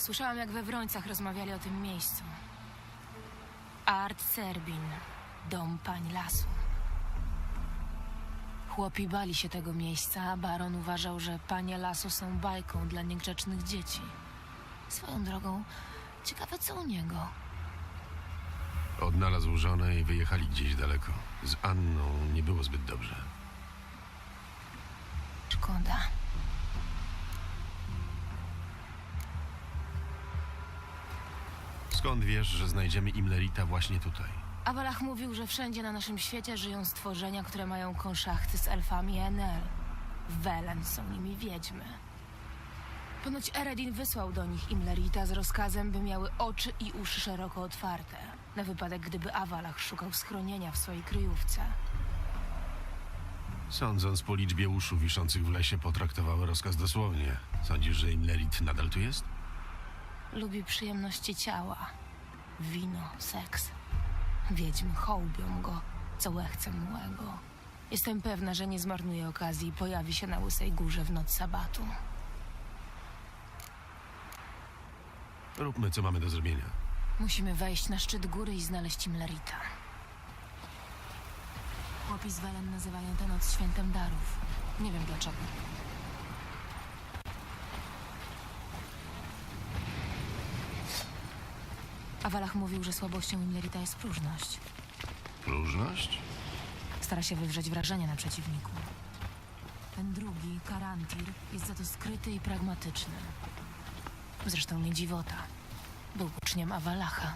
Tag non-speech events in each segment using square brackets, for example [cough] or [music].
Słyszałam, jak we Wrońcach rozmawiali o tym miejscu. Art Serbin, dom pań lasu. Chłopi bali się tego miejsca, a baron uważał, że panie lasu są bajką dla niegrzecznych dzieci. Swoją drogą, ciekawe co u niego. Odnalazł żonę i wyjechali gdzieś daleko. Z Anną nie było zbyt dobrze. Szkoda. Skąd wiesz, że znajdziemy Imlerita właśnie tutaj? Awalach mówił, że wszędzie na naszym świecie żyją stworzenia, które mają konszachty z elfami Enel. Welen są nimi wiedźmy. Ponoć Eredin wysłał do nich Imlerita z rozkazem, by miały oczy i uszy szeroko otwarte, na wypadek gdyby Awalach szukał schronienia w swojej kryjówce. Sądząc po liczbie uszu wiszących w lesie, potraktowały rozkaz dosłownie. Sądzisz, że Imlerit nadal tu jest? Lubi przyjemności ciała. Wino, seks. Wiedźmy hołbią go, co łechce młego. Jestem pewna, że nie zmarnuje okazji i pojawi się na Łysej Górze w noc sabatu. Róbmy, co mamy do zrobienia. Musimy wejść na szczyt góry i znaleźć Imlerita. Chłopi z Welen nazywają tę noc świętem darów. Nie wiem dlaczego. Awalach mówił, że słabością Imlerita jest próżność. Próżność? Stara się wywrzeć wrażenie na przeciwniku. Ten drugi, Karantir, jest za to skryty i pragmatyczny. Zresztą nie dziwota. Był uczniem Awalacha.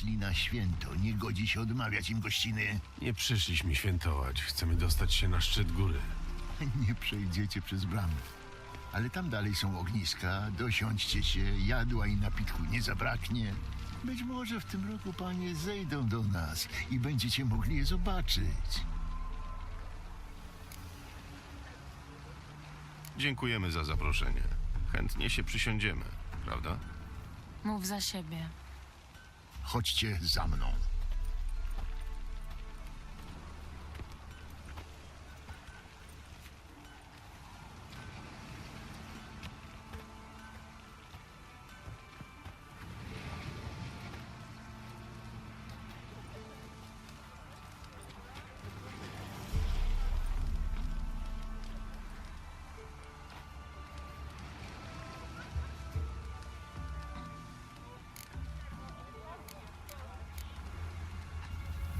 Przyszli na święto. Nie godzi się odmawiać im gościny. Nie przyszliśmy świętować. Chcemy dostać się na szczyt góry. [laughs] Nie przejdziecie przez bramy. Ale tam dalej są ogniska. Dosiądźcie się. Jadła i napitku nie zabraknie. Być może w tym roku panie zejdą do nas i będziecie mogli je zobaczyć. Dziękujemy za zaproszenie. Chętnie się przysiądziemy, prawda? Mów za siebie. Chodźcie za mną.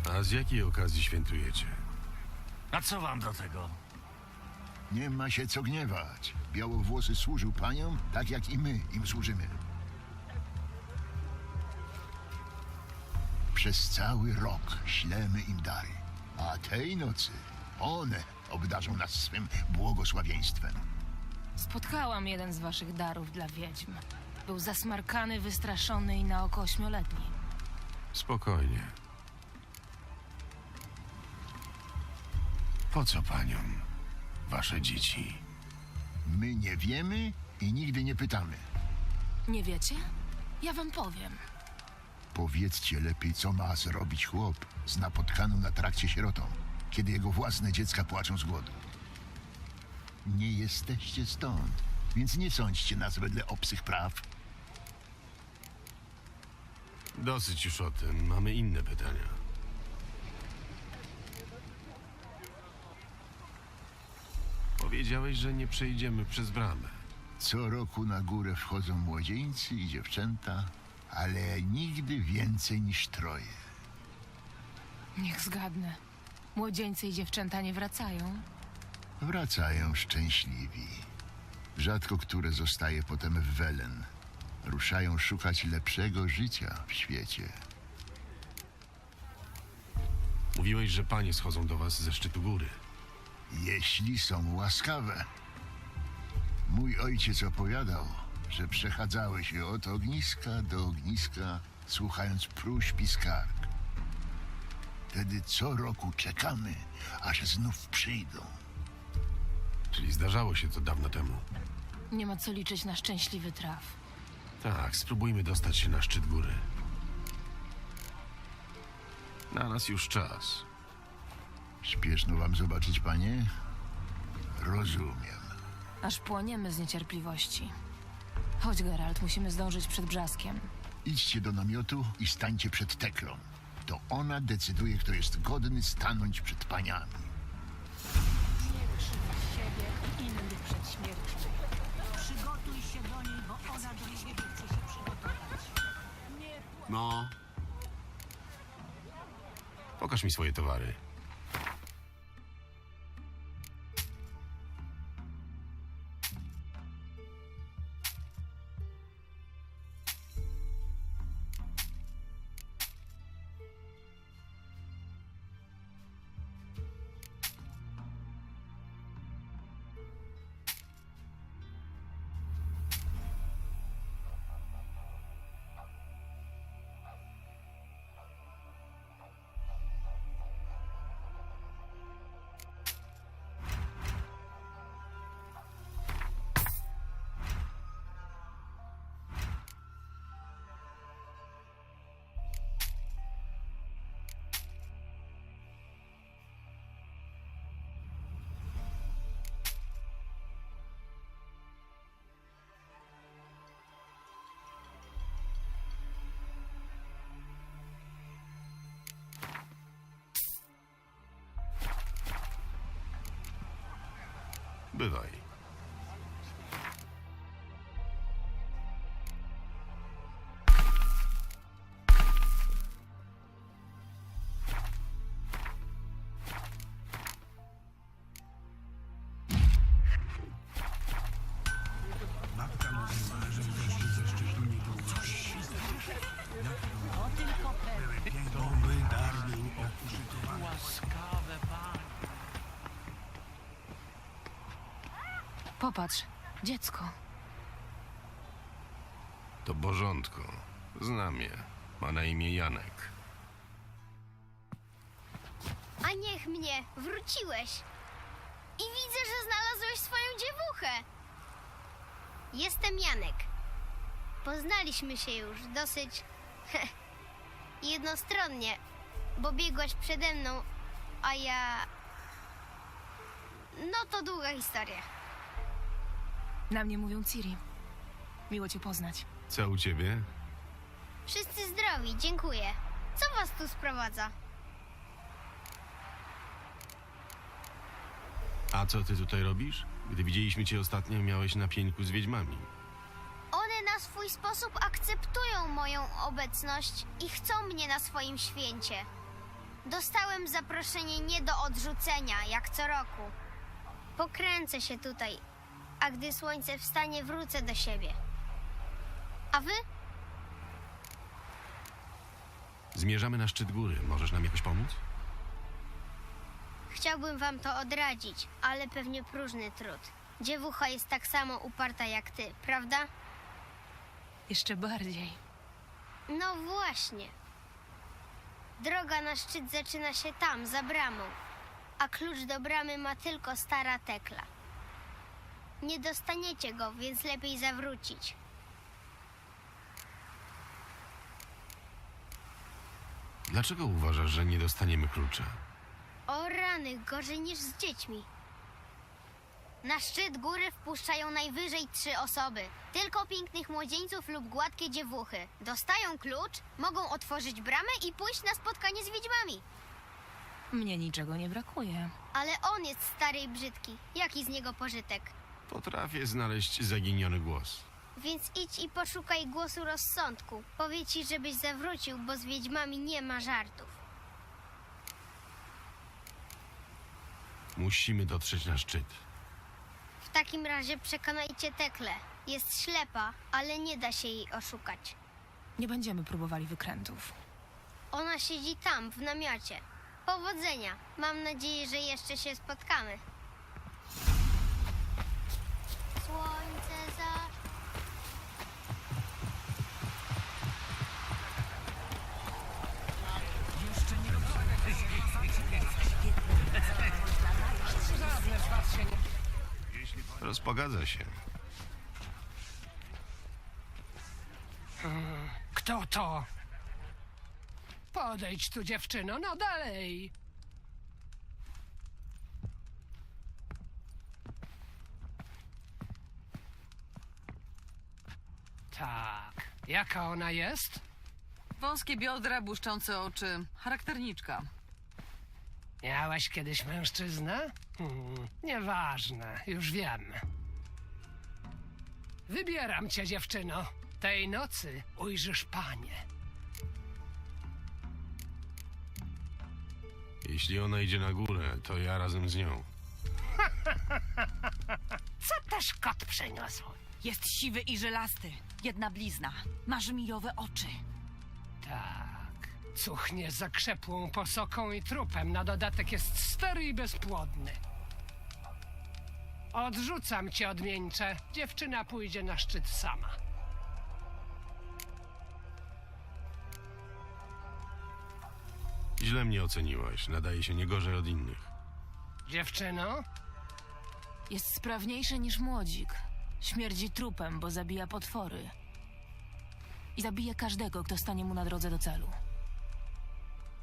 A z jakiej okazji świętujecie? a co wam do tego? Nie ma się co gniewać. Białowłosy służył paniom, tak jak i my im służymy. Przez cały rok ślemy im dary, a tej nocy one obdarzą nas swym błogosławieństwem. Spotkałam jeden z waszych darów dla wiedźm. Był zasmarkany, wystraszony i na oko ośmioletni. Spokojnie. Po co paniom wasze dzieci? My nie wiemy i nigdy nie pytamy. Nie wiecie? Ja wam powiem. Powiedzcie lepiej, co ma zrobić chłop z napotkaną na trakcie sierotą, kiedy jego własne dziecka płaczą z głodu. Nie jesteście stąd, więc nie sądźcie nas wedle obcych praw. Dosyć już o tym. Mamy inne pytania. Powiedziałeś, że nie przejdziemy przez bramę. Co roku na górę wchodzą młodzieńcy i dziewczęta, ale nigdy więcej niż troje. Niech zgadnę. Młodzieńcy i dziewczęta nie wracają. Wracają szczęśliwi. Rzadko które zostaje potem w Welen. Ruszają szukać lepszego życia w świecie. Mówiłeś, że panie schodzą do was ze szczytu góry. Jeśli są łaskawe. Mój ojciec opowiadał, że przechadzały się od ogniska do ogniska, słuchając próśb i skarg. Wtedy co roku czekamy, aż znów przyjdą. Czyli zdarzało się to dawno temu. Nie ma co liczyć na szczęśliwy traf. Tak, spróbujmy dostać się na szczyt góry. Na nas już czas. Śpieszno wam zobaczyć, panie? Rozumiem. Aż płoniemy z niecierpliwości. Chodź, Geralt, musimy zdążyć przed brzaskiem. Idźcie do namiotu i stańcie przed Teklą. To ona decyduje, kto jest godny stanąć przed paniami. siebie i innych przed śmiercią. Przygotuj się do niej, bo ona do ciebie chce się przygotować. No. Pokaż mi swoje towary. Bywaj. To Popatrz, dziecko. To Bożątko. Znam je. Ma na imię Janek. A niech mnie, wróciłeś. I widzę, że znalazłeś swoją dziewuchę. Jestem Janek. Poznaliśmy się już dosyć jednostronnie, bo biegłaś przede mną, a ja. No to długa historia. Na mnie mówią Ciri. Miło cię poznać. Co u ciebie? Wszyscy zdrowi, dziękuję. Co was tu sprowadza? A co ty tutaj robisz? Gdy widzieliśmy cię ostatnio, miałeś na pieńku z wiedźmami. One na swój sposób akceptują moją obecność i chcą mnie na swoim święcie. Dostałem zaproszenie nie do odrzucenia, jak co roku. Pokręcę się tutaj, a gdy słońce wstanie, wrócę do siebie. A wy? Zmierzamy na szczyt góry. Możesz nam jakoś pomóc? Chciałbym wam to odradzić, ale pewnie próżny trud. Dziewucha jest tak samo uparta jak ty, prawda? Jeszcze bardziej. No właśnie. Droga na szczyt zaczyna się tam, za bramą, a klucz do bramy ma tylko stara tekla. Nie dostaniecie go, więc lepiej zawrócić. Dlaczego uważasz, że nie dostaniemy klucza? O rany, gorzej niż z dziećmi. Na szczyt góry wpuszczają najwyżej trzy osoby. Tylko pięknych młodzieńców lub gładkie dziewuchy. Dostają klucz, mogą otworzyć bramę i pójść na spotkanie z wiedźmami. Mnie niczego nie brakuje. Ale on jest stary i brzydki. Jaki z niego pożytek? Potrafię znaleźć zaginiony głos. Więc idź i poszukaj głosu rozsądku. Powie ci, żebyś zawrócił, bo z wiedźmami nie ma żartów. Musimy dotrzeć na szczyt. W takim razie przekonajcie Tekle. Jest ślepa, ale nie da się jej oszukać. Nie będziemy próbowali wykrętów. Ona siedzi tam, w namiocie. Powodzenia. Mam nadzieję, że jeszcze się spotkamy słońce za... Rozpogadza się. Kto to? Podejdź tu, dziewczyno, no dalej. Tak. Jaka ona jest? Wąskie biodra, błyszczące oczy. Charakterniczka. Miałaś kiedyś mężczyznę? Hmm, nieważne, już wiem. Wybieram cię, dziewczyno. Tej nocy ujrzysz panie. Jeśli ona idzie na górę, to ja razem z nią. [laughs] Co też kot przyniósł? Jest siwy i żelasty. Jedna blizna. Ma żmijowe oczy. Tak. Cuchnie zakrzepłą posoką i trupem. Na dodatek jest stary i bezpłodny. Odrzucam cię, odmieńcze. Dziewczyna pójdzie na szczyt sama. Źle mnie oceniłaś. Nadaje się nie gorzej od innych. Dziewczyno, Jest sprawniejszy niż młodzik. Śmierdzi trupem, bo zabija potwory. I zabije każdego, kto stanie mu na drodze do celu.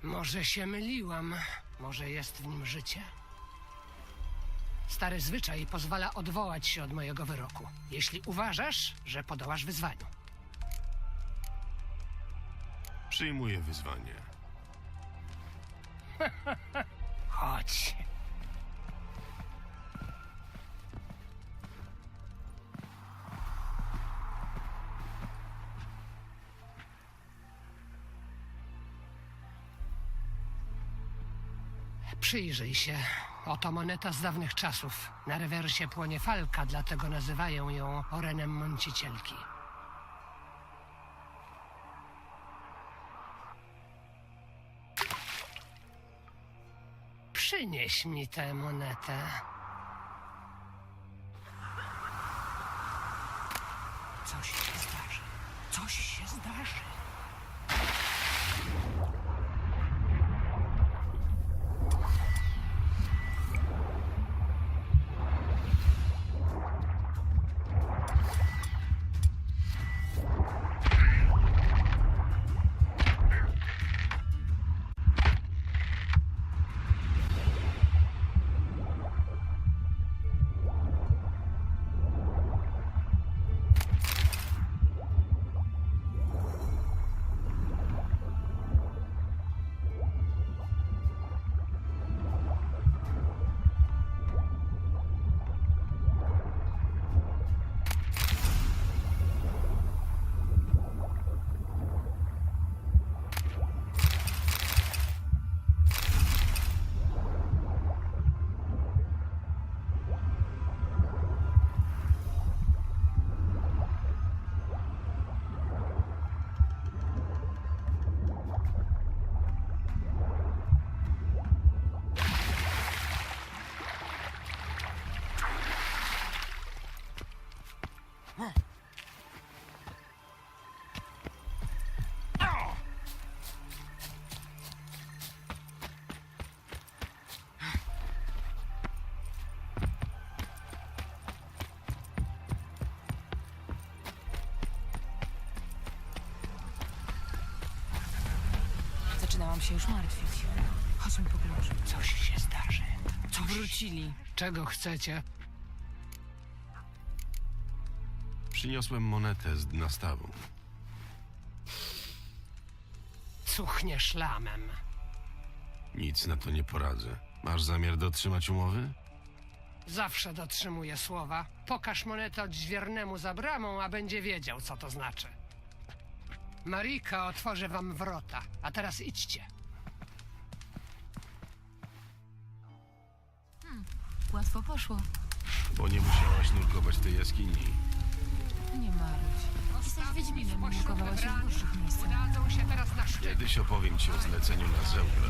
może się myliłam. Może jest w nim życie. Stary zwyczaj pozwala odwołać się od mojego wyroku, jeśli uważasz, że podołasz wyzwaniu. Przyjmuję wyzwanie. [laughs] Przyjrzyj się. Oto moneta z dawnych czasów. Na rewersie płonie falka, dlatego nazywają ją orenem mącicielki. Przynieś mi tę monetę. Się już martwić. Chodźmy po klucz. Coś się zdarzy. Coś. Wrócili. Czego chcecie? Przyniosłem monetę z dna stawu. Cuchnie szlamem. Nic na to nie poradzę. Masz zamiar dotrzymać umowy? Zawsze dotrzymuję słowa. Pokaż monetę odźwiernemu za bramą, a będzie wiedział, co to znaczy. Marika otworzy wam wrota, a teraz idźcie. Łatwo poszło. Bo nie musiałaś nurkować tej jaskini. Nie marudź. Jesteś Wiedźminem, nurkowałeś się w dłuższych miejscach. Udadzą się teraz na szczyt. Kiedyś opowiem ci o zleceniu na Zeugla.